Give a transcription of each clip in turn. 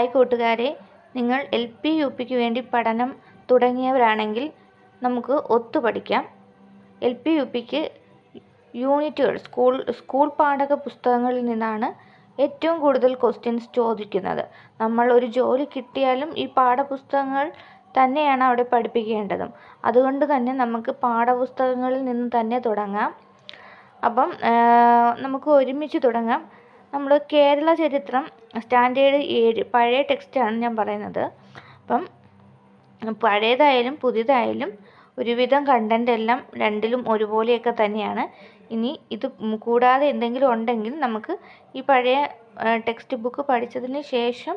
Hi കൂട്ടുകാരെ. നിങ്ങൾ L P U പിക്ക് വേണ്ടി പഠനം തുടങ്ങിയവരാണെങ്കിൽ നമുക്ക് ഒത്തു പഠിക്കാം. എൽ പി യു പിക്ക് യൂണിറ്റുകൾ സ്കൂൾ സ്കൂൾ പാഠക പുസ്തകങ്ങളിൽ നിന്നാണ് ഏറ്റവും കൂടുതൽ ക്വസ്റ്റ്യൻസ് ചോദിക്കുന്നത്. നമ്മൾ ഒരു ജോലി കിട്ടിയാലും ഈ പാഠപുസ്തകങ്ങൾ തന്നെയാണ് അവിടെ പഠിപ്പിക്കേണ്ടതും. അതുകൊണ്ട് തന്നെ നമുക്ക് പാഠപുസ്തകങ്ങളിൽ നിന്ന് തന്നെ തുടങ്ങാം. അപ്പം നമുക്ക് ഒരുമിച്ച് തുടങ്ങാം. നമ്മൾ കേരള ചരിത്രം സ്റ്റാൻഡേർഡ് ഏഴ് പഴയ ടെക്സ്റ്റാണ് ഞാൻ പറയുന്നത്. അപ്പം പഴയതായാലും പുതിയതായാലും ഒരുവിധം കണ്ടന്റ് എല്ലാം രണ്ടിലും ഒരുപോലെയൊക്കെ തന്നെയാണ്. ഇനി ഇത് കൂടാതെ എന്തെങ്കിലും ഉണ്ടെങ്കിൽ നമുക്ക് ഈ പഴയ ടെക്സ്റ്റ് ബുക്ക് പഠിച്ചതിന് ശേഷം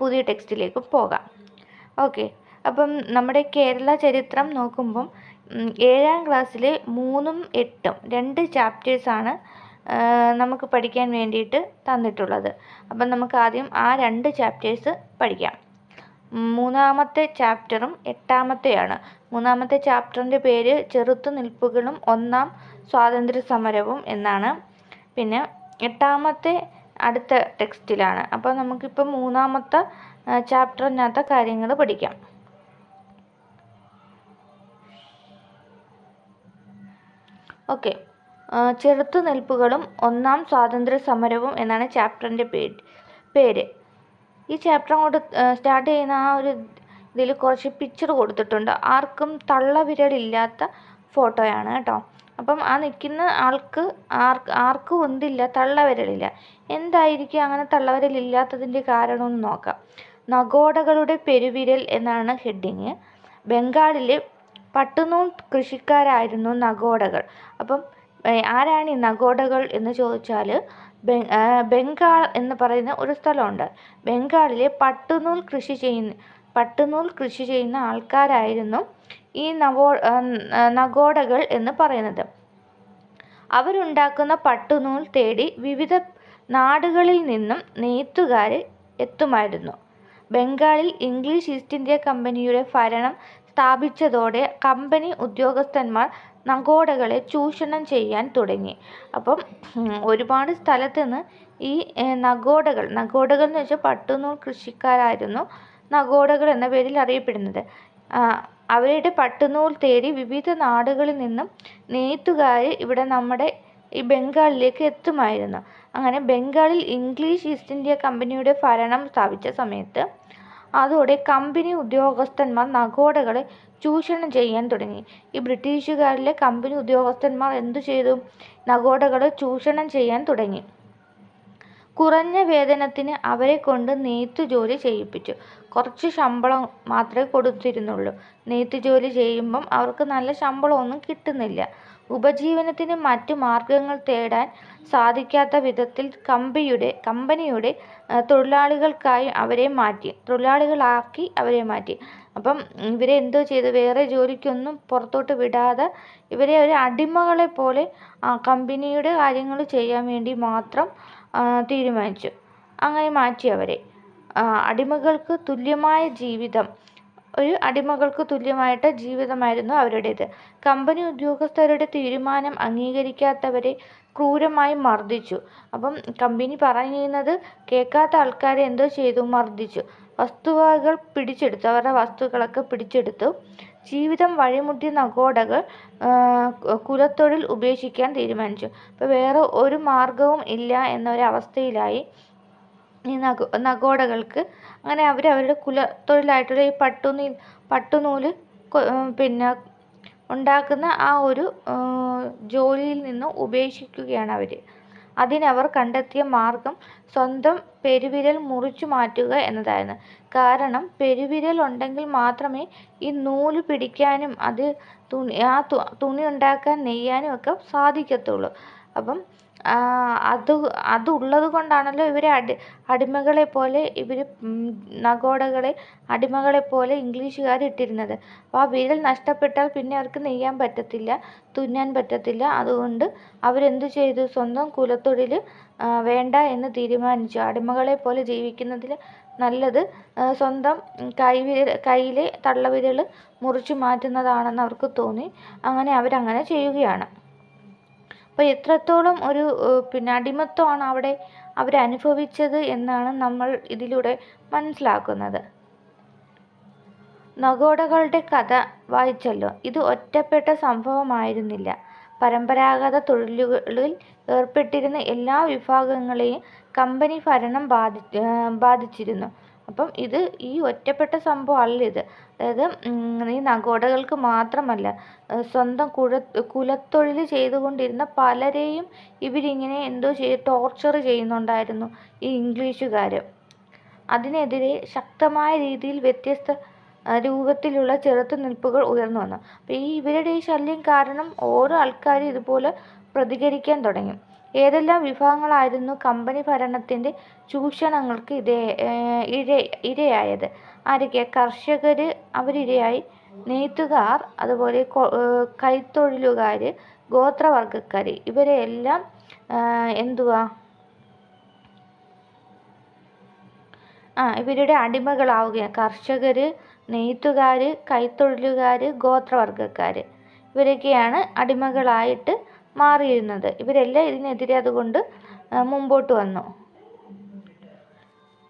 പുതിയ ടെക്സ്റ്റിലേക്ക് പോകാം. ഓക്കെ. അപ്പം നമ്മുടെ കേരള ചരിത്രം നോക്കുമ്പം ഏഴാം ക്ലാസ്സിലെ മൂന്നും എട്ടും രണ്ട് ചാപ്റ്റേഴ്സാണ് നമുക്ക് പഠിക്കാൻ വേണ്ടിയിട്ട് തന്നിട്ടുള്ളത്. അപ്പം നമുക്ക് ആദ്യം ആ രണ്ട് ചാപ്റ്റേഴ്സ് പഠിക്കാം. മൂന്നാമത്തെ ചാപ്റ്ററും എട്ടാമത്തെയാണ്. മൂന്നാമത്തെ ചാപ്റ്ററിന്റെ പേര് ചെറുത്തുനിൽപ്പുകളും ഒന്നാം സ്വാതന്ത്ര്യ സമരവും എന്നാണ്. പിന്നെ എട്ടാമത്തെ അടുത്ത ടെക്സ്റ്റിലാണ് അപ്പോൾ നമുക്കിപ്പോൾ മൂന്നാമത്തെ ചാപ്റ്ററിനകത്തെ കാര്യങ്ങൾ പഠിക്കാം. ഓക്കെ. ചെറുത്തുനിൽപ്പുകളും ഒന്നാം സ്വാതന്ത്ര്യ സമരവും എന്നാണ് ചാപ്റ്ററിന്റെ പേര് പേര്. ഈ ചാപ്റ്റർ അങ്ങോട്ട് സ്റ്റാർട്ട് ചെയ്യുന്ന ആ ഒരു ഇതിൽ കുറച്ച് പിക്ചർ കൊടുത്തിട്ടുണ്ട്. ആർക്കും തള്ളവിരലില്ലാത്ത ഫോട്ടോയാണ് കേട്ടോ. അപ്പം ആ നിൽക്കുന്ന ആൾക്ക് ആർക്ക് ആർക്കും ഒന്നില്ല തള്ളവിരലില്ല. എന്തായിരിക്കും അങ്ങനെ തള്ളവിരലില്ലാത്തതിന്റെ കാരണമെന്ന് നോക്കാം. നഗോഡകളുടെ പെരുവിരൽ എന്നാണ് ഹെഡിങ്. ബംഗാളിലെ പട്ടുനൂൽ കൃഷിക്കാരായിരുന്നു നഗോഡകൾ അപ്പം ആരാണ് ഈ നഗോഡകൾ എന്ന് ചോദിച്ചാൽ ബംഗാൾ എന്ന് പറയുന്ന ഒരു സ്ഥലമുണ്ട്. ബംഗാളിലെ പട്ടുനൂൽ കൃഷി ചെയ്യുന്ന പട്ടുനൂൽ കൃഷി ചെയ്യുന്ന ആൾക്കാരായിരുന്നു ഈ നവോ നഗോഡകൾ എന്ന് പറയുന്നത്. അവരുണ്ടാക്കുന്ന പട്ടുനൂൽ തേടി വിവിധ നാടുകളിൽ നിന്നും നെയ്ത്തുകാർ എത്തുമായിരുന്നു. ബംഗാളിൽ ഇംഗ്ലീഷ് ഈസ്റ്റ് ഇന്ത്യ കമ്പനിയുടെ ഭരണം സ്ഥാപിച്ചതോടെ കമ്പനി ഉദ്യോഗസ്ഥന്മാർ നഗോഡകളെ ചൂഷണം ചെയ്യാൻ തുടങ്ങി. അപ്പം ഒരുപാട് സ്ഥലത്ത് നിന്ന് ഈ നഗോഡകൾ നഗോഡകൾ എന്ന് വെച്ചാൽ പട്ടുനൂൽ കൃഷിക്കാരായിരുന്നു നഗോഡകൾ എന്ന പേരിൽ അറിയപ്പെടുന്നത്. അവരുടെ പട്ടുനൂൽ തേടി വിവിധ നാടുകളിൽ നിന്നും നെയ്ത്തുകാർ ഇവിടെ നമ്മുടെ ഈ ബംഗാളിലേക്ക് എത്തുമായിരുന്നു. അങ്ങനെ ബംഗാളിൽ ഇംഗ്ലീഷ് ഈസ്റ്റ് ഇന്ത്യ കമ്പനിയുടെ ഭരണം സ്ഥാപിച്ച സമയത്ത് അതോടെ കമ്പനി ഉദ്യോഗസ്ഥന്മാർ നഗോഡകളെ ചൂഷണം ചെയ്യാൻ തുടങ്ങി. ഈ ബ്രിട്ടീഷുകാരിലെ കമ്പനി ഉദ്യോഗസ്ഥന്മാർ എന്തു ചെയ്തു? നഗോഡകളെ ചൂഷണം ചെയ്യാൻ തുടങ്ങി. കുറഞ്ഞ വേതനത്തിന് അവരെ കൊണ്ട് നെയ്ത്ത് ജോലി ചെയ്യിപ്പിച്ചു. കുറച്ച് ശമ്പളം മാത്രമേ കൊടുത്തിരുന്നുള്ളൂ. നെയ്ത്ത് ജോലി ചെയ്യുമ്പം അവർക്ക് നല്ല ശമ്പളമൊന്നും കിട്ടുന്നില്ല. ഉപജീവനത്തിന് മറ്റു മാർഗങ്ങൾ തേടാൻ സാധിക്കാത്ത വിധത്തിൽ കമ്പിയുടെ കമ്പനിയുടെ തൊഴിലാളികൾക്കായി അവരെ മാറ്റി തൊഴിലാളികളാക്കി അവരെ മാറ്റി. അപ്പം ഇവരെ എന്തോ ചെയ്തു? വേറെ ജോലിക്കൊന്നും പുറത്തോട്ട് വിടാതെ ഇവരെ ഒരു അടിമകളെ പോലെ കമ്പനിയുടെ കാര്യങ്ങൾ ചെയ്യാൻ വേണ്ടി മാത്രം തീരുമാനിച്ചു. അങ്ങനെ മാറ്റി അവരെ. അടിമകൾക്ക് തുല്യമായ ജീവിതം ഒരു അടിമകൾക്ക് തുല്യമായിട്ട് ജീവിതമായിരുന്നു അവരുടേത് കമ്പനി ഉദ്യോഗസ്ഥരുടെ തീരുമാനം അംഗീകരിക്കാത്തവരെ ക്രൂരമായി മർദിച്ചു. അപ്പം കമ്പനി പറയുന്നത് കേൾക്കാത്ത ആൾക്കാരെ എന്തോ ചെയ്തു മർദിച്ചു. വസ്തുവകകൾ പിടിച്ചെടുത്തു അവരുടെ വസ്തുക്കളൊക്കെ പിടിച്ചെടുത്തു ജീവിതം വഴിമുട്ടിയ നഗോഡകൾ കുലത്തൊഴിൽ ഉപേക്ഷിക്കാൻ തീരുമാനിച്ചു അപ്പോൾ വേറെ ഒരു മാർഗവും ഇല്ല എന്നൊരവസ്ഥയിലായി ഈ നഗോ നഗോഡകൾക്ക് അങ്ങനെ അവർ അവരുടെ കുലത്തൊഴിലായിട്ടുള്ള ഈ പട്ടുനീ പട്ടുനൂൽ പിന്നെ ഉണ്ടാക്കുന്ന ആ ഒരു ജോലിയിൽ നിന്ന് ഉപേക്ഷിക്കുകയാണ് അവർ അതിനവർ കണ്ടെത്തിയ മാർഗം സ്വന്തം പെരുവിരൽ മുറിച്ചു മാറ്റുക എന്നതായിരുന്നു. കാരണം പെരുവിരൽ ഉണ്ടെങ്കിൽ മാത്രമേ ഈ നൂൽ പിടിക്കാനും അത് തുണി ആ തുണി ഉണ്ടാക്കാൻ നെയ്യാനും ഒക്കെ സാധിക്കത്തുള്ളൂ. അപ്പം അത് അതുള്ളത് കൊണ്ടാണല്ലോ ഇവരെ അടി അടിമകളെ പോലെ ഇവർ നഗോടകളെ അടിമകളെ പോലെ ഇംഗ്ലീഷുകാർ ഇട്ടിരുന്നത്. അപ്പോൾ ആ വിരൽ നഷ്ടപ്പെട്ടാൽ പിന്നെ അവർക്ക് നെയ്യാൻ പറ്റത്തില്ല തുന്നാൻ പറ്റത്തില്ല. അതുകൊണ്ട് അവരെന്ത് ചെയ്തു? സ്വന്തം കുലത്തൊഴിൽ വേണ്ട എന്ന് തീരുമാനിച്ചു. അടിമകളെ പോലെ ജീവിക്കുന്നതിൽ നല്ലത് സ്വന്തം കൈവിരൽ കയ്യിലെ തള്ളവിരൽ മുറിച്ചു മാറ്റുന്നതാണെന്ന് അവർക്ക് തോന്നി. അങ്ങനെ അവരങ്ങനെ ചെയ്യുകയാണ്. അപ്പോൾ എത്രത്തോളം ഒരു പിന്നെ അടിമത്വമാണ് അവിടെ അവരനുഭവിച്ചത് എന്നാണ് നമ്മൾ ഇതിലൂടെ മനസ്സിലാക്കുന്നത്. നഗോഡകളുടെ കഥ വായിച്ചല്ലോ. ഇത് ഒറ്റപ്പെട്ട സംഭവമായിരുന്നില്ല. പരമ്പരാഗത തൊഴിലുകളിൽ ഏർപ്പെട്ടിരുന്ന എല്ലാ വിഭാഗങ്ങളെയും കമ്പനി ഭരണം ബാധി ബാധിച്ചിരുന്നു. അപ്പം ഇത് ഈ ഒറ്റപ്പെട്ട സംഭവം അല്ല ഇത്. അതായത് ഈ നഗോഡകൾക്ക് മാത്രമല്ല സ്വന്തം കുല കുലത്തൊഴിൽ ചെയ്തുകൊണ്ടിരുന്ന പലരെയും ഇവരിങ്ങനെ എന്തോ ചെയ്ത് ടോർച്ചർ ചെയ്യുന്നുണ്ടായിരുന്നു ഈ ഇംഗ്ലീഷുകാർ. അതിനെതിരെ ശക്തമായ രീതിയിൽ വ്യത്യസ്ത രൂപത്തിലുള്ള ചെറുത്തുനിൽപ്പുകൾ ഉയർന്നു വന്നു. അപ്പോൾ ഈ ഇവരുടെ ഈ ശല്യം കാരണം ഓരോ ആൾക്കാരും ഇതുപോലെ പ്രതികരിക്കാൻ തുടങ്ങി. ഏതെല്ലാം വിഭാഗങ്ങളായിരുന്നു കമ്പനി ഭരണത്തിന്റെ ചൂഷണങ്ങൾക്ക് ഇരയായത്? ആരൊക്കെ? കർഷകർ അവരിരയായി. നെയ്ത്തുകാർ, അതുപോലെ കൈത്തൊഴിലുകാർ, ഗോത്രവർഗക്കാർ ഇവരെല്ലാം എന്തുവാ ആ ഇവരുടെ അടിമകളാവുകയാണ്. കർഷകർ, നെയ്ത്തുകാർ, കൈത്തൊഴിലുകാർ, ഗോത്രവർഗക്കാർ ഇവരൊക്കെയാണ് അടിമകളായിട്ട് മാറിയിരുന്നത്. ഇവരെല്ലാം ഇതിനെതിരെ അതുകൊണ്ട് മുമ്പോട്ട് വന്നു.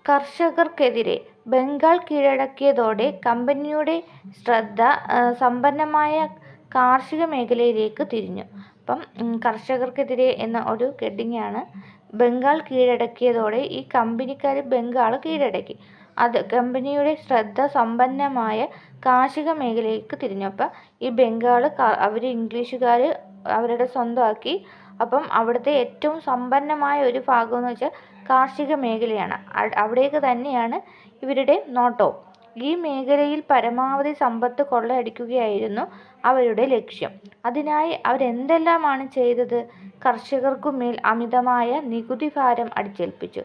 കർഷകർക്കെതിരെ ബംഗാൾ കീഴടക്കിയതോടെ കമ്പനിയുടെ ശ്രദ്ധ സമ്പന്നമായ കാർഷിക മേഖലയിലേക്ക് തിരിഞ്ഞു. അപ്പം കർഷകർക്കെതിരെ എന്ന ഒരു ഹെഡിങ്ങാണ് ബംഗാൾ കീഴടക്കിയതോടെ ഈ കമ്പനിക്കാർ ബംഗാൾ കീഴടക്കി. അത് കമ്പനിയുടെ ശ്രദ്ധ സമ്പന്നമായ കാർഷിക മേഖലയിലേക്ക് തിരിഞ്ഞു. അപ്പം ഈ ബംഗാൾ അവർ ഇംഗ്ലീഷുകാർ അവരുടെ സ്വന്തമാക്കി. അപ്പം അവിടുത്തെ ഏറ്റവും സമ്പന്നമായ ഒരു ഭാഗം എന്ന് വെച്ചാൽ കാർഷിക മേഖലയാണ്. അവിടേക്ക് തന്നെയാണ് ഇവരുടെ നോട്ടവും. ഈ മേഖലയിൽ പരമാവധി സമ്പത്ത് കൊള്ളയടിക്കുകയായിരുന്നു അവരുടെ ലക്ഷ്യം. അതിനായി അവരെന്തെല്ലാമാണ് ചെയ്തത്? കർഷകർക്കു മേൽ അമിതമായ നികുതി ഭാരം അടിച്ചേൽപ്പിച്ചു.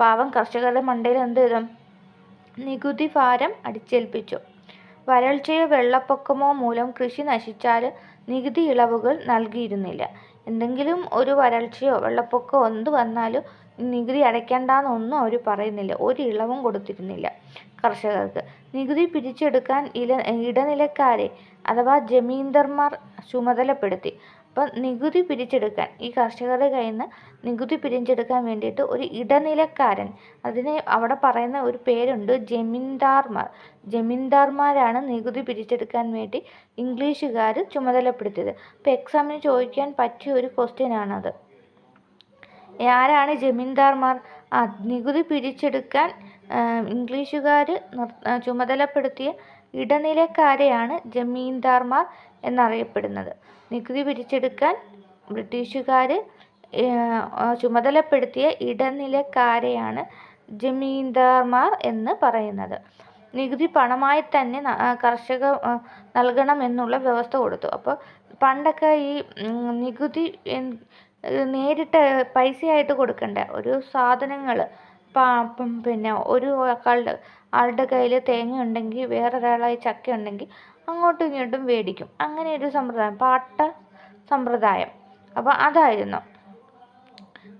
പാവം കർഷകരുടെ മണ്ടയിൽ എന്ത് നികുതി ഭാരം അടിച്ചേൽപ്പിച്ചു. വരൾച്ചയോ വെള്ളപ്പൊക്കമോ മൂലം കൃഷി നശിച്ചാൽ നികുതി ഇളവുകൾ നൽകിയിരുന്നില്ല. എന്തെങ്കിലും ഒരു വരൾച്ചയോ വെള്ളപ്പൊക്കമോ എന്ത് വന്നാലും നികുതി ഒന്നും അവർ പറയുന്നില്ല. ഒരു ഇളവും കൊടുത്തിരുന്നില്ല കർഷകർക്ക്. നികുതി പിരിച്ചെടുക്കാൻ ഇടനിലക്കാരെ അഥവാ ജമീന്ദർമാർ ചുമതലപ്പെടുത്തി. അപ്പം നികുതി പിരിച്ചെടുക്കാൻ ഈ കർഷകരുടെ കയ്യിൽ നിന്ന് നികുതി പിരിച്ചെടുക്കാൻ വേണ്ടിയിട്ട് ഒരു ഇടനിലക്കാരൻ അതിന് അവിടെ പറയുന്ന ഒരു പേരുണ്ട് ജമീന്ദാർമാർ. ജമീന്ദാർമാരാണ് നികുതി പിരിച്ചെടുക്കാൻ വേണ്ടി ഇംഗ്ലീഷുകാർ ചുമതലപ്പെടുത്തിയത്. അപ്പോൾ എക്സാമിന് ചോദിക്കാൻ പറ്റിയ ഒരു ക്വസ്റ്റ്യനാണത്. ആരാണ് ജമീന്ദാർമാർ? ആ നികുതി പിരിച്ചെടുക്കാൻ ഇംഗ്ലീഷുകാർ ചുമതലപ്പെടുത്തിയ ഇടനിലക്കാരെയാണ് ജമീന്ദാർമാർ എന്നറിയപ്പെടുന്നത്. നികുതി പിരിച്ചെടുക്കാൻ ബ്രിട്ടീഷുകാർ ചുമതലപ്പെടുത്തിയ ഇടനിലക്കാരെയാണ് ജമീന്ദാർമാർ എന്ന് പറയുന്നത്. നികുതി പണമായി തന്നെ കർഷക നൽകണമെന്നുള്ള വ്യവസ്ഥ കൊടുത്തു. അപ്പോൾ പണ്ടൊക്കെ ഈ നികുതി നേരിട്ട് പൈസയായിട്ട് കൊടുക്കണ്ട. ഒരു സാധനങ്ങൾ പിന്നെ ഒരു ആളുടെ കയ്യിൽ തേങ്ങ ഉണ്ടെങ്കിൽ വേറൊരാളായി ചക്ക ഉണ്ടെങ്കിൽ അങ്ങോട്ടും ഇങ്ങോട്ടും മേടിക്കും. അങ്ങനെ ഒരു സമ്പ്രദായം. പാട്ട സമ്പ്രദായം. അപ്പോൾ അതായിരുന്നു.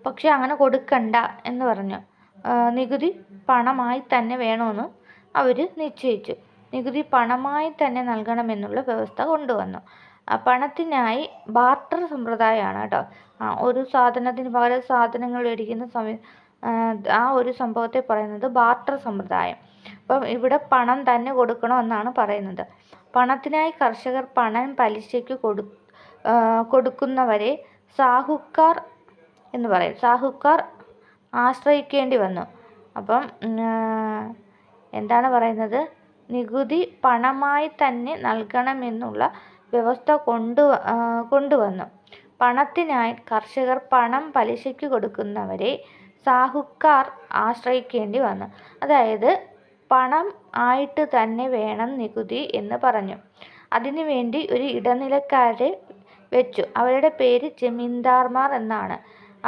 പക്ഷെ അങ്ങനെ കൊടുക്കണ്ട എന്ന് പറഞ്ഞു. നികുതി പണമായി തന്നെ വേണമെന്ന് അവർ നിശ്ചയിച്ചു. നികുതി പണമായി തന്നെ നൽകണമെന്നുള്ള വ്യവസ്ഥ കൊണ്ടുവന്നു. പണത്തിനായി ബാർട്ടർ സമ്പ്രദായമാണ് കേട്ടോ. ഒരു സാധനത്തിന് പകരം സാധനങ്ങൾ മേടിക്കുന്ന സമയം ആ ഒരു സംഭവത്തെ പറയുന്നത് ബാർട്ടർ സമ്പ്രദായം. അപ്പം ഇവിടെ പണം തന്നെ കൊടുക്കണം എന്നാണ് പറയുന്നത്. പണത്തിനായി കർഷകർ പണം പലിശയ്ക്ക് കൊടു കൊടുക്കുന്നവരെ സാഹുക്കാർ എന്ന് പറയും. സാഹുക്കാർ ആശ്രയിക്കേണ്ടി വന്നു. അപ്പം എന്താണ് പറയുന്നത്? നികുതി പണമായി തന്നെ നൽകണമെന്നുള്ള വ്യവസ്ഥ കൊണ്ടുവന്നു. പണത്തിനായി കർഷകർ പണം പലിശയ്ക്ക് കൊടുക്കുന്നവരെ സാഹുക്കാർ ആശ്രയിക്കേണ്ടി വന്നു. അതായത് പണം ആയിട്ട് തന്നെ വേണം നികുതി എന്ന് പറഞ്ഞു. അതിന് വേണ്ടി ഒരു ഇടനിലക്കാരെ വെച്ചു. അവരുടെ പേര് ജമീന്ദാർമാർ എന്നാണ്.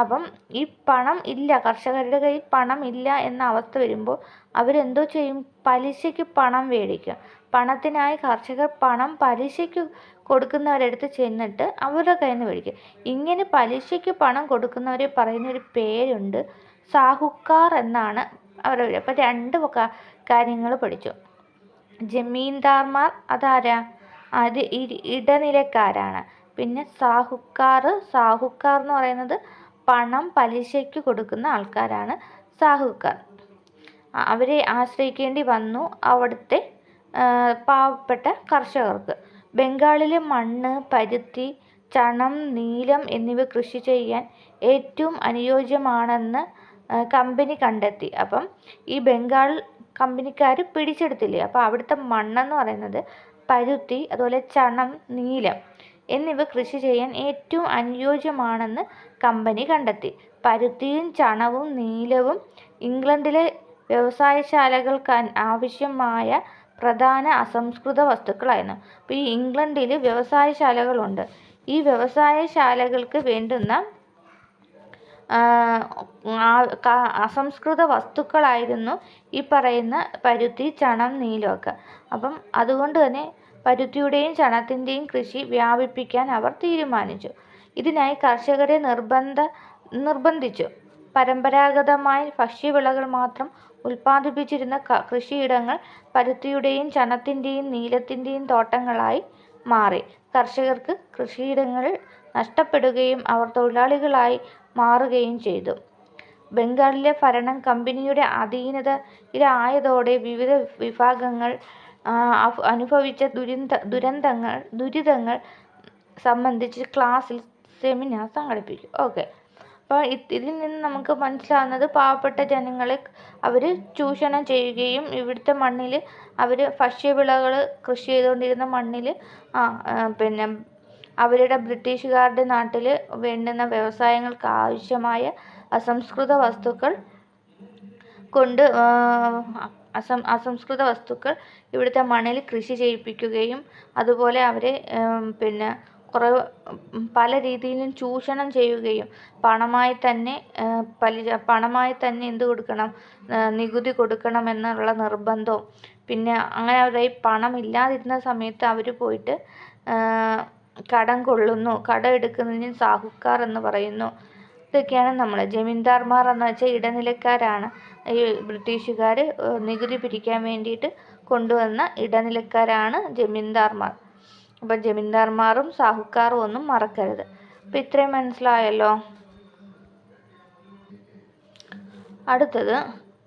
അപ്പം ഈ പണം ഇല്ല കർഷകരുടെ കയ്യിൽ പണം ഇല്ല എന്ന അവസ്ഥ വരുമ്പോൾ അവരെന്തോ ചെയ്യും? പലിശയ്ക്ക് പണം മേടിക്കും. പണത്തിനായി കർഷകർ പണം പലിശയ്ക്ക് കൊടുക്കുന്നവരടുത്ത് ചെന്നിട്ട് അവരുടെ കയ്യിൽ നിന്ന് മേടിക്കും. ഇങ്ങനെ പലിശയ്ക്ക് പണം കൊടുക്കുന്നവരെ പറയുന്ന ഒരു പേരുണ്ട് സാഹുക്കാർ എന്നാണ് അവരുടെ പേര്. അപ്പം രണ്ട് കാര്യങ്ങൾ പഠിച്ചു. ജമീന്ദാർമാർ അതാരാ? അത് ഇടനിലക്കാരാണ്. പിന്നെ സാഹുക്കാർ സാഹുക്കാർ എന്ന് പറയുന്നത് പണം പലിശയ്ക്ക് കൊടുക്കുന്ന ആൾക്കാരാണ് സാഹുക്കാർ അവരെ ആശ്രയിക്കേണ്ടി വന്നു അവിടുത്തെ പാവപ്പെട്ട കർഷകർക്ക് ബംഗാളിലെ മണ്ണ് പരുത്തി ചണം നീലം എന്നിവ കൃഷി ചെയ്യാൻ ഏറ്റവും അനുയോജ്യമാണെന്ന് കമ്പനി കണ്ടെത്തി അപ്പം ഈ ബംഗാൾ കമ്പനിക്കാർ പിടിച്ചെടുത്തില്ലേ? അപ്പോൾ അവിടുത്തെ മണ്ണെന്ന് പറയുന്നത് പരുത്തി അതുപോലെ ചണം നീലം എന്നിവ കൃഷി ചെയ്യാൻ ഏറ്റവും അനുയോജ്യമാണെന്ന് കമ്പനി കണ്ടെത്തി. പരുത്തിയും ചണവും നീലവും ഇംഗ്ലണ്ടിലെ വ്യവസായശാലകൾക്ക് ആവശ്യമായ പ്രധാന അസംസ്കൃത വസ്തുക്കളായിരുന്നു. അപ്പോൾ ഈ ഇംഗ്ലണ്ടിൽ വ്യവസായശാലകളുണ്ട്. ഈ വ്യവസായശാലകൾക്ക് വേണ്ടുന്ന അസംസ്കൃത വസ്തുക്കളായിരുന്നു ഈ പറയുന്ന പരുത്തി ചണം നീലമൊക്കെ അപ്പം അതുകൊണ്ട് തന്നെ പരുത്തിയുടെയും ചണത്തിന്റെയും കൃഷി വ്യാപിപ്പിക്കാൻ അവർ തീരുമാനിച്ചു. ഇതിനായി കർഷകരെ നിർബന്ധ നിർബന്ധിച്ചു. പരമ്പരാഗതമായി ഭക്ഷ്യവിളകൾ മാത്രം ഉൽപ്പാദിപ്പിച്ചിരുന്ന കൃഷിയിടങ്ങൾ പരുത്തിയുടെയും ചണത്തിന്റെയും നീലത്തിന്റെയും തോട്ടങ്ങളായി മാറി. കർഷകർക്ക് കൃഷിയിടങ്ങൾ നഷ്ടപ്പെടുകയും അവർ തൊഴിലാളികളായി മാറുകയും ചെയ്തു. ബംഗാളിലെ ഭരണം കമ്പനിയുടെ അധീനതയിലായതോടെ വിവിധ വിഭാഗങ്ങൾ അനുഭവിച്ച ദുരന്ത ദുരന്തങ്ങൾ ദുരിതങ്ങൾ സംബന്ധിച്ച് ക്ലാസ്സിൽ സെമിനാർ സംഘടിപ്പിക്കും ഓക്കെ. അപ്പോൾ ഇതിൽ നിന്ന് നമുക്ക് മനസ്സിലാകുന്നത് പാവപ്പെട്ട ജനങ്ങളെ അവർ ചൂഷണം ചെയ്യുകയും ഇവിടുത്തെ മണ്ണിൽ അവർ ഭക്ഷ്യവിളകൾ കൃഷി ചെയ്തുകൊണ്ടിരുന്ന മണ്ണിൽ പിന്നെ അവരുടെ ബ്രിട്ടീഷുകാരുടെ നാട്ടിൽ വേണ്ടുന്ന വ്യവസായങ്ങൾക്ക് ആവശ്യമായ അസംസ്കൃത വസ്തുക്കൾ കൊണ്ട് അസം അസംസ്കൃത വസ്തുക്കൾ ഇവിടുത്തെ മണ്ണിൽ കൃഷി ചെയ്യിപ്പിക്കുകയും അതുപോലെ അവരെ പിന്നെ കുറേ പല രീതിയിലും ചൂഷണം ചെയ്യുകയും പണമായി തന്നെ പലിശ പണമായി തന്നെ എന്ത് കൊടുക്കണം നികുതി കൊടുക്കണം എന്നുള്ള നിർബന്ധവും. പിന്നെ അങ്ങനെ അവരുടെ പണം ഇല്ലാതിരുന്ന സമയത്ത് അവർ പോയിട്ട് കടം കൊള്ളുന്നു. കടം എടുക്കുന്നതിന് സാഹുക്കാർ എന്ന് പറയുന്നു. ഇതൊക്കെയാണ് നമ്മൾ ജമീന്ദാർമാർ എന്ന് വെച്ചാൽ ഇടനിലക്കാരാണ്. ഈ ബ്രിട്ടീഷുകാർ നികുതി പിരിക്കാൻ വേണ്ടിയിട്ട് കൊണ്ടുവന്ന ഇടനിലക്കാരാണ് ജമീന്ദാർമാർ. അപ്പം ജമീന്ദാർമാരും സാഹുക്കാരും ഒന്നും മറക്കരുത്. അപ്പം ഇത്രയും മനസ്സിലായല്ലോ? അടുത്തത്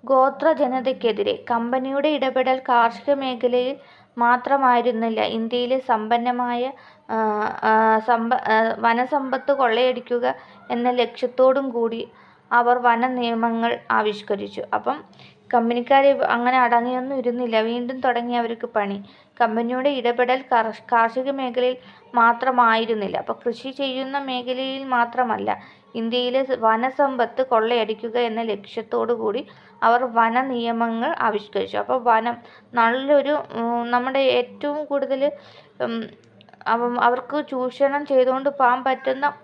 ഗോത്ര ജനതയ്ക്കെതിരെ കമ്പനിയുടെ ഇടപെടൽ കാർഷിക മേഖലയിൽ മാത്രമായിരുന്നില്ല. ഇന്ത്യയിലെ സമ്പന്നമായ സമ്പ വനസമ്പത്ത് കൊള്ളയടിക്കുക എന്ന ലക്ഷ്യത്തോടും കൂടി അവർ വന നിയമങ്ങൾ ആവിഷ്കരിച്ചു. അപ്പം കമ്പനിക്കാർ അങ്ങനെ അടങ്ങിയൊന്നും ഇരുന്നില്ല. വീണ്ടും തുടങ്ങി അവർക്ക് പണി. കമ്പനിയുടെ ഇടപെടൽ കാർഷിക മേഖലയിൽ മാത്രമായിരുന്നില്ല. അപ്പോൾ കൃഷി ചെയ്യുന്ന മേഖലയിൽ മാത്രമല്ല ഇന്ത്യയിലെ വനസമ്പത്ത് കൊള്ളയടിക്കുക എന്ന ലക്ഷ്യത്തോടു കൂടി അവർ വന നിയമങ്ങൾ ആവിഷ്കരിച്ചു. അപ്പോൾ വനം നല്ലൊരു നമ്മുടെ ഏറ്റവും കൂടുതൽ അവർക്ക് ചൂഷണം ചെയ്തുകൊണ്ട് പോകാൻ പറ്റുന്ന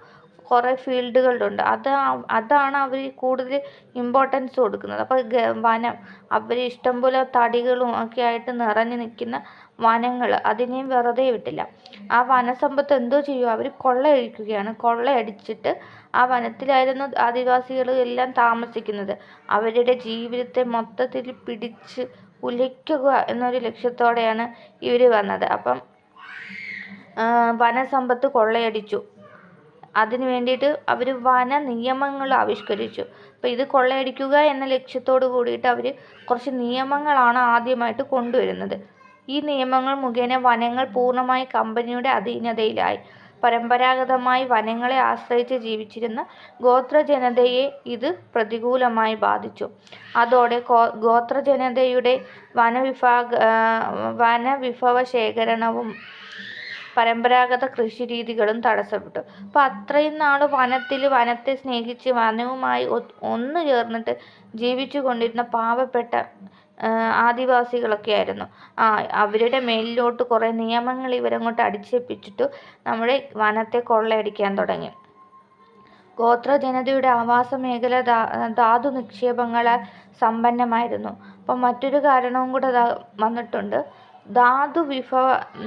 കുറേ ഫീൽഡുകളുണ്ട്. അത് അതാണ് അവർ കൂടുതൽ ഇമ്പോർട്ടൻസ് കൊടുക്കുന്നത്. അപ്പോൾ വനം അവർ ഇഷ്ടം പോലെ തടികളും ഒക്കെ ആയിട്ട് നിറഞ്ഞു നിൽക്കുന്ന വനങ്ങൾ അതിനെയും വെറുതെ വിട്ടില്ല. ആ വനസമ്പത്ത് എന്തോ ചെയ്യും അവർ കൊള്ളയടിക്കുകയാണ്. കൊള്ളയടിച്ചിട്ട് ആ വനത്തിലായിരുന്നു ആദിവാസികൾ എല്ലാം താമസിക്കുന്നത്. അവരുടെ ജീവിതത്തെ മൊത്തത്തിൽ പിടിച്ച് ഉലയ്ക്കുക എന്നൊരു ലക്ഷ്യത്തോടെയാണ് ഇവർ വന്നത്. അപ്പം വനസമ്പത്ത് കൊള്ളയടിച്ചു. അതിന് വേണ്ടിയിട്ട് അവർ വന നിയമങ്ങൾ ആവിഷ്കരിച്ചു. അപ്പോൾ ഇത് കൊള്ളയടിക്കുക എന്ന ലക്ഷ്യത്തോട് കൂടിയിട്ട് അവർ കുറച്ച് നിയമങ്ങളാണ് ആദ്യമായിട്ട് കൊണ്ടുവരുന്നത്. ഈ നിയമങ്ങൾ മുഖേന വനങ്ങൾ പൂർണമായി കമ്പനിയുടെ അധീനതയിലായി. പരമ്പരാഗതമായി വനങ്ങളെ ആശ്രയിച്ച് ജീവിച്ചിരുന്ന ഗോത്ര ജനതയെ ഇത് പ്രതികൂലമായി ബാധിച്ചു. അതോടെ ഗോത്ര ജനതയുടെ വനവിഭാഗ വനവിഭവ ശേഖരണവും പരമ്പരാഗത കൃഷി രീതികളും തടസ്സപ്പെട്ടു. അപ്പോൾ അത്രയും നാൾ വനത്തിൽ വനത്തെ സ്നേഹിച്ച് വനവുമായി ഒന്നു ചേർന്നിട്ട് ജീവിച്ചു കൊണ്ടിരുന്ന പാവപ്പെട്ട ആദിവാസികളൊക്കെ ആയിരുന്നു ആ അവരുടെ മേലിലോട്ട് കുറേ നിയമങ്ങൾ ഇവരങ്ങോട്ട് അടിച്ചേൽപ്പിച്ചിട്ട് നമ്മുടെ വനത്തെ കൊള്ളയടിക്കാൻ തുടങ്ങി. ഗോത്ര ജനതയുടെ ആവാസ മേഖല ധാതു നിക്ഷേപങ്ങളാൽ സമ്പന്നമായിരുന്നു. അപ്പം മറ്റൊരു കാരണവും കൂടെ വന്നിട്ടുണ്ട്. ധാതു വിഭവ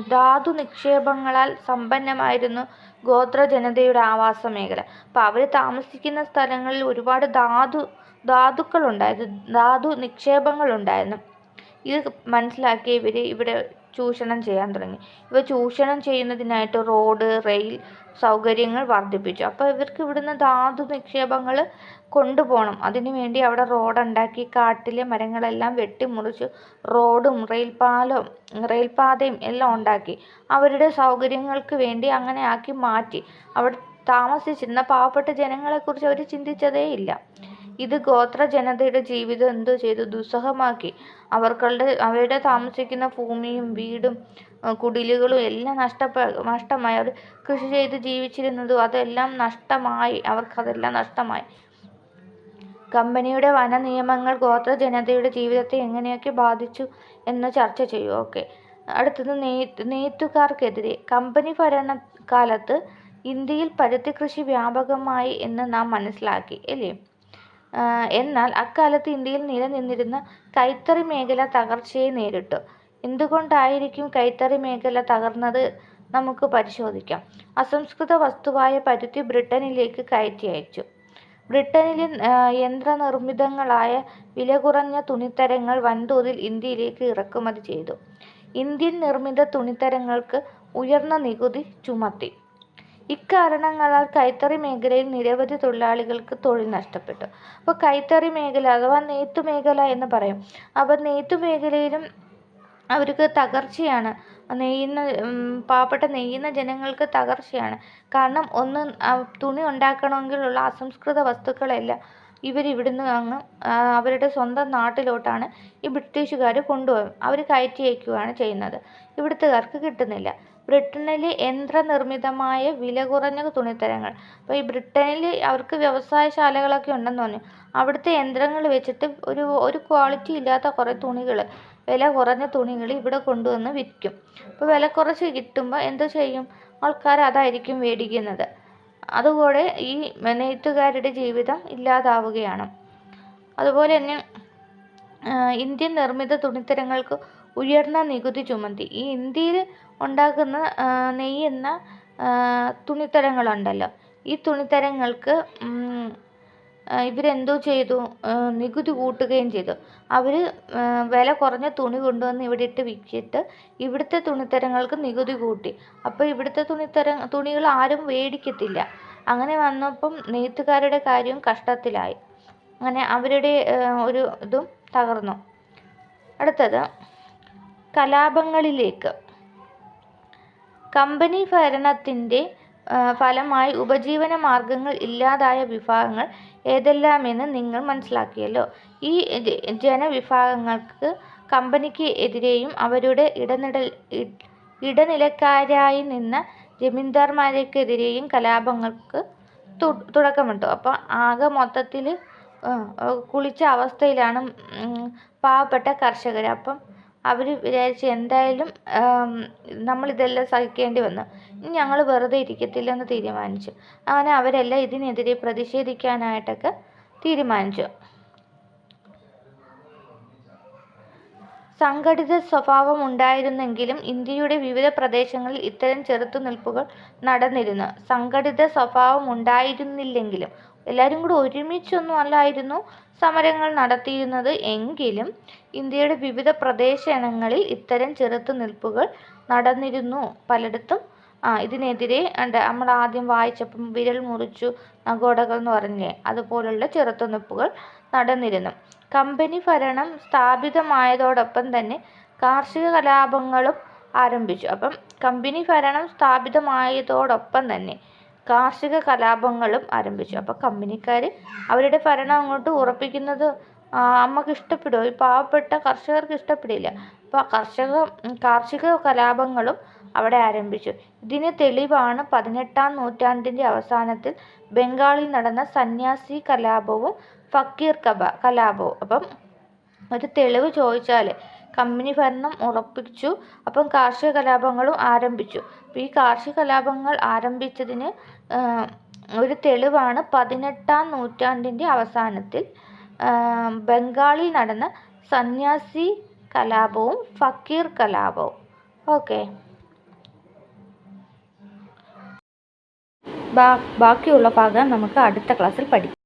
ധാതു നിക്ഷേപങ്ങളാൽ സമ്പന്നമായിരുന്നു ഗോത്ര ജനതയുടെ ആവാസ മേഖല അപ്പോൾ അവർ താമസിക്കുന്ന സ്ഥലങ്ങളിൽ ഒരുപാട് ധാതു ധാതുക്കൾ ഉണ്ടായിരുന്നു ധാതു നിക്ഷേപങ്ങൾ ഉണ്ടായിരുന്നു ഇത് മനസ്സിലാക്കിയ ഇവർ ഇവിടെ ചൂഷണം ചെയ്യാൻ തുടങ്ങി. ഇവ ചൂഷണം ചെയ്യുന്നതിനായിട്ട് റോഡ് റെയിൽ സൗകര്യങ്ങൾ വർദ്ധിപ്പിച്ചു. അപ്പോൾ ഇവർക്ക് ഇവിടുന്ന് ധാതു നിക്ഷേപങ്ങൾ കൊണ്ടുപോകണം. അതിനുവേണ്ടി അവിടെ റോഡുണ്ടാക്കി കാട്ടിലെ മരങ്ങളെല്ലാം വെട്ടിമുറിച്ച് റോഡും റെയിൽപാലവും റെയിൽപാതയും എല്ലാം ഉണ്ടാക്കി. അവരുടെ സൗകര്യങ്ങൾക്ക് വേണ്ടി അങ്ങനെ ആക്കി മാറ്റി. അവിടെ താമസിച്ചിരുന്ന പാവപ്പെട്ട ജനങ്ങളെക്കുറിച്ച് അവർ ചിന്തിച്ചതേയില്ല. ഇത് ഗോത്ര ജനതയുടെ ജീവിതം എന്തു ചെയ്തു? ദുസ്സഹമാക്കി. അവർക്കളുടെ അവരുടെ താമസിക്കുന്ന ഭൂമിയും വീടും കുടിലുകളും എല്ലാം നഷ്ടപ്പെ നഷ്ടമായി. അവർ കൃഷി ചെയ്ത് ജീവിച്ചിരുന്നതും അതെല്ലാം നഷ്ടമായി. അവർക്കതെല്ലാം നഷ്ടമായി. കമ്പനിയുടെ വന നിയമങ്ങൾ ഗോത്ര ജനതയുടെ ജീവിതത്തെ എങ്ങനെയൊക്കെ ബാധിച്ചു എന്ന് ചർച്ച ചെയ്യൂ. ഓക്കെ. അടുത്തത് നെയ്ത്ത് നെയ്ത്തുകാർക്കെതിരെ. കമ്പനി ഭരണകാലത്ത് ഇന്ത്യയിൽ പരുത്തി കൃഷി വ്യാപകമായി എന്ന് നാം മനസ്സിലാക്കി അല്ലേ? എന്നാൽ അക്കാലത്ത് ഇന്ത്യയിൽ നിലനിന്നിരുന്ന കൈത്തറി മേഖല തകർച്ചയെ നേരിട്ടു. എന്തുകൊണ്ടായിരിക്കും കൈത്തറി മേഖല തകർന്നത്? നമുക്ക് പരിശോധിക്കാം. അസംസ്കൃത വസ്തുവായ പരുത്തി ബ്രിട്ടനിലേക്ക് കയറ്റി അയച്ചു. ബ്രിട്ടനിലെ വില കുറഞ്ഞ തുണിത്തരങ്ങൾ വൻതോതിൽ ഇന്ത്യയിലേക്ക് ഇറക്കുമതി ചെയ്തു. ഇന്ത്യൻ നിർമ്മിത തുണിത്തരങ്ങൾക്ക് ഉയർന്ന നികുതി ചുമത്തി. ഇക്കാരണങ്ങളാൽ കൈത്തറി മേഖലയിൽ നിരവധി തൊഴിലാളികൾക്ക് തൊഴിൽ നഷ്ടപ്പെട്ടു. അപ്പോൾ കൈത്തറി മേഖല അഥവാ നെയ്ത്ത് മേഖല എന്ന് പറയും. അപ്പോൾ നെയ്ത്ത് മേഖലയിലും അവർക്ക് തകർച്ചയാണ്. നെയ്യുന്ന പാവപ്പെട്ട നെയ്യുന്ന ജനങ്ങൾക്ക് തകർച്ചയാണ്. കാരണം ഒന്ന് തുണി ഉണ്ടാക്കണമെങ്കിലുള്ള അസംസ്കൃത വസ്തുക്കളെല്ലാം ഇവർ ഇവരിവിടുന്ന് അങ്ങ് അവരുടെ സ്വന്തം നാട്ടിലോട്ടാണ് ഈ ബ്രിട്ടീഷുകാർ കൊണ്ടുപോകും അവർ കയറ്റി അയക്കുകയാണ് ചെയ്യുന്നത്. ഇവിടുത്തുകാർക്ക് കിട്ടുന്നില്ല. ബ്രിട്ടനിലെ യന്ത്രനിർമ്മിതമായ വില കുറഞ്ഞ തുണിത്തരങ്ങൾ. അപ്പോൾ ഈ ബ്രിട്ടനിൽ അവർക്ക് വ്യവസായശാലകളൊക്കെ ഉണ്ടെന്ന് പറഞ്ഞു. അവിടുത്തെ യന്ത്രങ്ങൾ വെച്ചിട്ട് ഒരു ഒരു ക്വാളിറ്റി ഇല്ലാത്ത കുറേ തുണികൾ വില കുറഞ്ഞ തുണികൾ ഇവിടെ കൊണ്ടുവന്ന് വിൽക്കും. അപ്പോൾ വില കുറച്ച് കിട്ടുമ്പോൾ എന്ത് ചെയ്യും? ആൾക്കാർ അതായിരിക്കും മേടിക്കുന്നത്. അതുപോലെ ഈ നെയ്ത്തുകാരുടെ ജീവിതം ഇല്ലാതാവുകയാണ്. അതുപോലെ തന്നെ ഇന്ത്യൻ നിർമ്മിത തുണിത്തരങ്ങൾക്ക് ഉയർന്ന നികുതി ചുമത്തി. ഈ ഇന്ത്യയിൽ ഉണ്ടാക്കുന്ന നെയ്യുന്ന തുണിത്തരങ്ങളുണ്ടല്ലോ. ഈ തുണിത്തരങ്ങൾക്ക് ഇവരെന്തോ ചെയ്തു നികുതി കൂട്ടുകയും ചെയ്തു. അവർ വില കുറഞ്ഞ തുണി കൊണ്ടുവന്ന് ഇവിടെ ഇട്ട് വിറ്റിട്ട് ഇവിടുത്തെ തുണിത്തരങ്ങൾക്ക് നികുതി കൂട്ടി. അപ്പോൾ ഇവിടുത്തെ തുണിത്തര തുണികൾ ആരും മേടിക്കത്തില്ല. അങ്ങനെ വന്നപ്പം നെയ്ത്തുകാരുടെ കാര്യവും കഷ്ടത്തിലായി. അങ്ങനെ അവരുടെ ഒരു ഇതും തകർന്നു. അടുത്തത് കലാപങ്ങളിലേക്ക്. കമ്പനി ഭരണത്തിന്റെ ഫലമായി ഉപജീവന മാർഗങ്ങൾ ഇല്ലാതായ വിഭാഗങ്ങൾ ഏതെല്ലാമെന്ന് നിങ്ങൾ മനസ്സിലാക്കിയല്ലോ. ഈ ജനവിഭാഗങ്ങൾക്ക് കമ്പനിക്ക് എതിരെയും അവരുടെ ഇടനിടൽ ഇടനിലക്കാരായി നിന്ന ജമീന്ദാർമാർക്കെതിരെയും കലാപങ്ങൾക്ക് തുടക്കമിട്ടു അപ്പോൾ ആകെ മൊത്തത്തിൽ കുളിച്ച അവസ്ഥയിലാണ് പാവപ്പെട്ട കർഷകർ. അപ്പം അവർ വിചാരിച്ചു എന്തായാലും നമ്മളിതെല്ലാം സഹിക്കേണ്ടി വന്നു. ഇനി ഞങ്ങൾ വെറുതെ ഇരിക്കത്തില്ലെന്ന് തീരുമാനിച്ചു. അങ്ങനെ അവരെല്ലാം ഇതിനെതിരെ പ്രതിഷേധിക്കാനായിട്ടൊക്കെ തീരുമാനിച്ചു. സംഘടിത സ്വഭാവം ഉണ്ടായിരുന്നെങ്കിലും ഇന്ത്യയുടെ വിവിധ പ്രദേശങ്ങളിൽ ഇത്തരം ചെറുത്തുനിൽപ്പുകൾ നടന്നിരുന്നു. സംഘടിത സ്വഭാവമുണ്ടായിരുന്നില്ലെങ്കിലും എല്ലാവരും കൂടി ഒരുമിച്ചൊന്നും അല്ലായിരുന്നു സമരങ്ങൾ നടത്തിയിരുന്നത്. എങ്കിലും ഇന്ത്യയുടെ വിവിധ പ്രദേശങ്ങളിൽ ഇത്തരം ചെറുത്തുനിൽപ്പുകൾ നടന്നിരുന്നു. പലയിടത്തും ആ ഇതിനെതിരെ നമ്മൾ ആദ്യം വായിച്ചപ്പം വിരൽ മുറിച്ചു നഗോഡകൾ എന്ന് പറഞ്ഞില്ലേ അതുപോലുള്ള ചെറുത്തുനിൽപ്പുകൾ നടന്നിരുന്നു. കമ്പനി ഭരണം സ്ഥാപിതമായതോടൊപ്പം തന്നെ കാർഷിക കലാപങ്ങളും ആരംഭിച്ചു. അപ്പം കമ്പനി ഭരണം സ്ഥാപിതമായതോടൊപ്പം തന്നെ കാർഷിക കലാപങ്ങളും ആരംഭിച്ചു. അപ്പോൾ കമ്പനിക്കാർ അവരുടെ ഭരണം അങ്ങോട്ട് ഉറപ്പിക്കുന്നത് അമ്മയ്ക്ക് ഇഷ്ടപ്പെടുമോ ഈ പാവപ്പെട്ട കർഷകർക്ക് ഇഷ്ടപ്പെടില്ല. അപ്പോൾ കർഷക കാർഷിക കലാപങ്ങളും അവിടെ ആരംഭിച്ചു. ഇതിന് തെളിവാണ് പതിനെട്ടാം നൂറ്റാണ്ടിന്റെ അവസാനത്തിൽ ബംഗാളിൽ നടന്ന സന്യാസി കലാപവും ഫക്കീർ കബ കലാപവും. അപ്പം ഒരു തെളിവ് ചോദിച്ചാൽ കമ്പനി ഭരണം ഉറപ്പിച്ചു. അപ്പം കാർഷിക കലാപങ്ങളും ആരംഭിച്ചു. ഈ കാർഷിക കലാപങ്ങൾ ആരംഭിച്ചതിന് ഒരു തെളിവാണ് പതിനെട്ടാം നൂറ്റാണ്ടിന്റെ അവസാനത്തിൽ ബംഗാളിൽ നടന്ന സന്യാസി കലാപവും ഫക്കീർ കലാപവും. ഓക്കെ. ബാക്കിയുള്ള ഭാഗം നമുക്ക് അടുത്ത ക്ലാസ്സിൽ പഠിക്കാം.